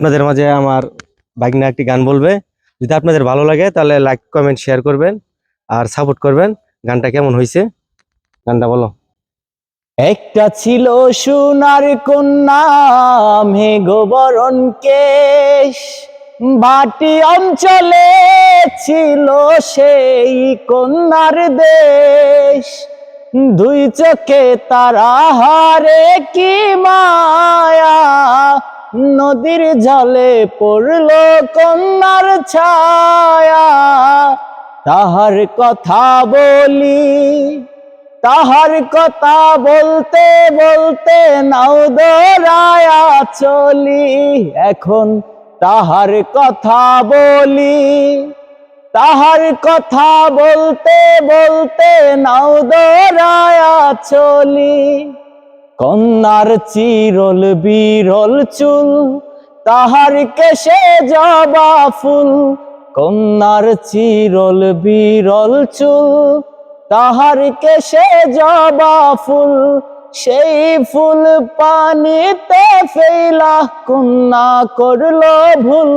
আপনাদের মাঝে আমার বাইকনা একটি গান বলবে। যদি আপনাদের ভালো লাগে, তাহলে লাইক কমেন্ট শেয়ার করবেন আর সাপোর্ট করবেন। গানটা কেমন হয়েছে? গানটা বলো। একটা ছিল সোনার কন্যা মেঘবরণ কেশ অঞ্চলে ছিল সেই কন্যার দেশ। দুই চোখে তারা হারে কি মায়া নদীর জলে পড়ল কন্যার ছায়া। তাহার কথা বলি, তাহার কথা বলতে বলতে নাও চলি। এখন তাহার কথা বলি, তাহার কথা বলতে বলতে নাও চলি। কন্যার চিরল বিরল চুল তাহার কেশে জবা ফুল, কন্যার চিরল বিরল চুল। তাহার কেশে জবা ফুল, সেই ফুল পানিতে ফেলা কন্যা করল ভুল।